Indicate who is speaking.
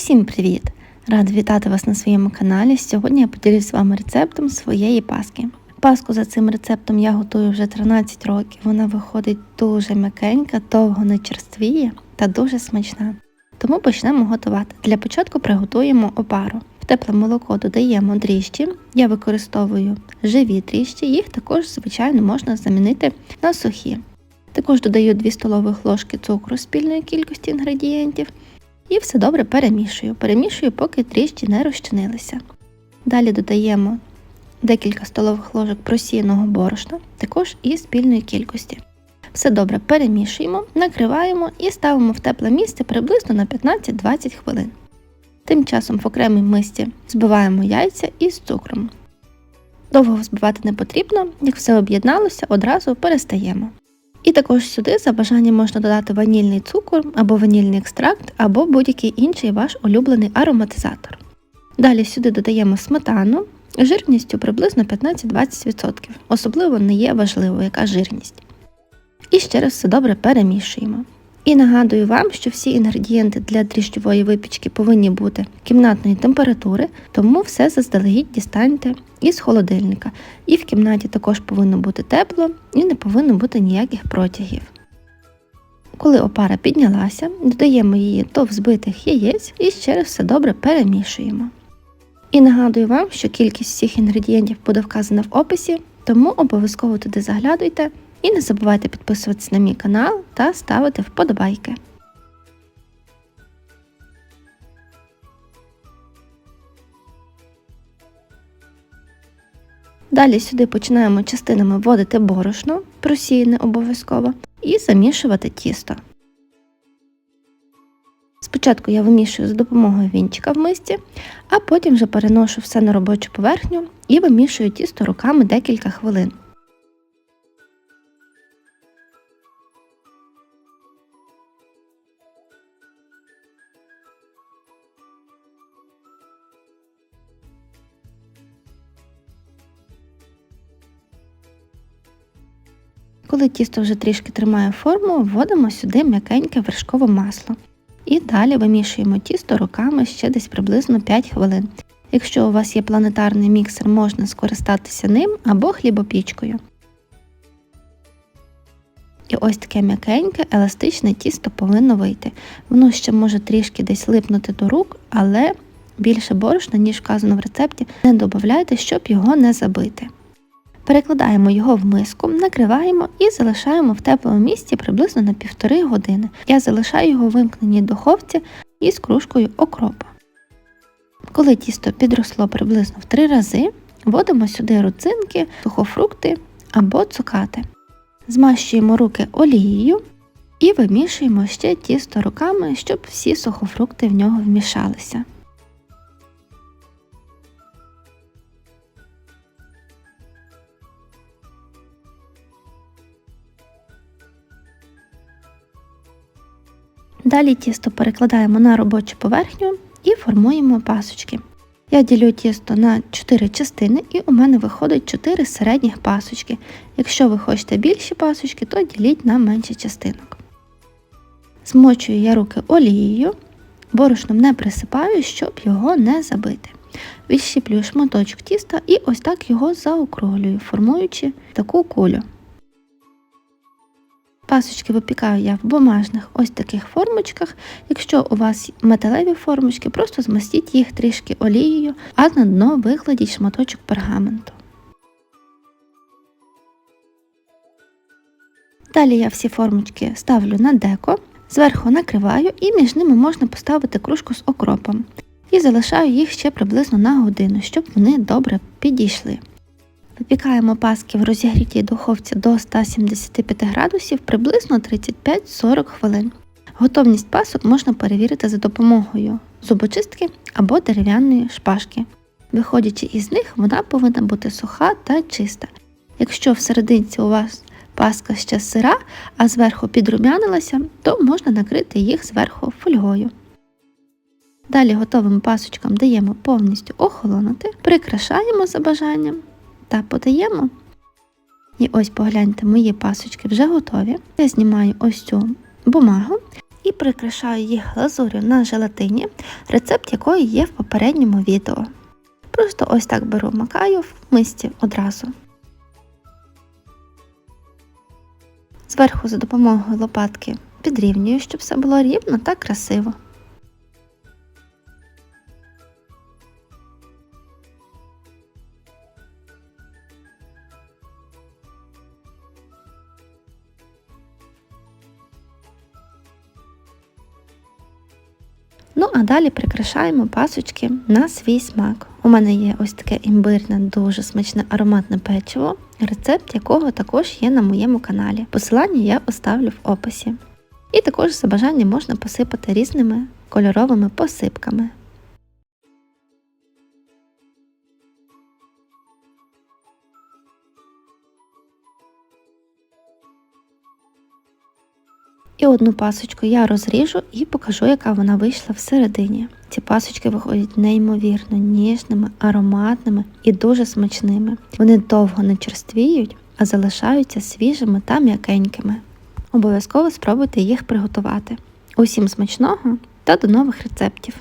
Speaker 1: Усім привіт! Рада вітати вас на своєму каналі. Сьогодні я поділюсь з вами рецептом своєї паски. Паску за цим рецептом я готую вже 13 років. Вона виходить дуже м'якенька, довго не черствіє та дуже смачна. Тому почнемо готувати. Для початку приготуємо опару. В тепле молоко додаємо дріжджі. Я використовую живі дріжджі, їх також, звичайно, можна замінити на сухі. Також додаю 2 столових ложки цукру спільної кількості інгредієнтів. І все добре перемішую. Перемішую, поки дріжджі не розчинилися. Далі додаємо декілька столових ложок просіяного борошна, також і спільної кількості. Все добре перемішуємо, накриваємо і ставимо в тепле місце приблизно на 15-20 хвилин. Тим часом в окремій мисці збиваємо яйця із цукром. Довго взбивати не потрібно, як все об'єдналося, одразу перестаємо. І також сюди за бажанням можна додати ванільний цукор або ванільний екстракт, або будь-який інший ваш улюблений ароматизатор. Далі сюди додаємо сметану жирністю приблизно 15-20%. Особливо не є важливо, яка жирність. І ще раз все добре перемішуємо. І нагадую вам, що всі інгредієнти для дріжджової випічки повинні бути кімнатної температури, тому все заздалегідь дістаньте із холодильника. І в кімнаті також повинно бути тепло і не повинно бути ніяких протягів. Коли опара піднялася, додаємо її до взбитих яєць і ще раз все добре перемішуємо. І нагадую вам, що кількість всіх інгредієнтів буде вказана в описі, тому обов'язково туди заглядуйте. І не забувайте підписуватися на мій канал та ставити вподобайки. Далі сюди починаємо частинами вводити борошно, просіяне обов'язково, і замішувати тісто. Спочатку я вимішую за допомогою вінчика в мисці, а потім вже переношу все на робочу поверхню і вимішую тісто руками декілька хвилин. Коли тісто вже трішки тримає форму, вводимо сюди м'якеньке вершкове масло. І далі вимішуємо тісто руками ще десь приблизно 5 хвилин. Якщо у вас є планетарний міксер, можна скористатися ним або хлібопічкою. І ось таке м'якеньке, еластичне тісто повинно вийти. Воно ще може трішки десь липнути до рук, але більше борошна, ніж вказано в рецепті, не додавайте, щоб його не забити. Перекладаємо його в миску, накриваємо і залишаємо в теплому місці приблизно на півтори години. Я залишаю його в вимкненій духовці із кружкою окропу. Коли тісто підросло приблизно в три рази, вводимо сюди родзинки, сухофрукти або цукати. Змащуємо руки олією і вимішуємо ще тісто руками, щоб всі сухофрукти в нього вмішалися. Далі тісто перекладаємо на робочу поверхню і формуємо пасочки. Я ділю тісто на 4 частини і у мене виходить 4 середніх пасочки. Якщо ви хочете більші пасочки, то діліть на менші частинок. Змочую я руки олією, борошном не присипаю, щоб його не забити. Відщіплюю шматочок тіста і ось так його заокруглюю, формуючи таку кулю. Пасочки випікаю я в бумажних ось таких формочках. Якщо у вас металеві формочки, просто змастіть їх трішки олією, а на дно викладіть шматочок пергаменту. Далі я всі формочки ставлю на деко, зверху накриваю і між ними можна поставити кружку з окропом. І залишаю їх ще приблизно на годину, щоб вони добре підійшли. Випікаємо паски в розігрітій духовці до 175 градусів приблизно 35-40 хвилин. Готовність пасок можна перевірити за допомогою зубочистки або дерев'яної шпажки. Виходячи із них, вона повинна бути суха та чиста. Якщо всерединці у вас паска ще сира, а зверху підрумянилася, то можна накрити їх зверху фольгою. Далі готовим пасочкам даємо повністю охолонути, прикрашаємо за бажанням та подаємо. І ось погляньте, мої пасочки вже готові. Я знімаю ось цю бумагу і прикрашаю їх глазур'ю на желатині, рецепт якої є в попередньому відео. Просто ось так беру макаю в мисці одразу. Зверху за допомогою лопатки підрівнюю, щоб все було рівно та красиво. Ну, а далі прикрашаємо пасочки на свій смак. У мене є ось таке імбирне, дуже смачне ароматне печиво, рецепт якого також є на моєму каналі. Посилання я оставлю в описі. І також за бажанням можна посипати різними кольоровими посипками. І одну пасочку я розріжу і покажу, яка вона вийшла всередині. Ці пасочки виходять неймовірно ніжними, ароматними і дуже смачними. Вони довго не черствіють, а залишаються свіжими та м'якенькими. Обов'язково спробуйте їх приготувати. Усім смачного та до нових рецептів!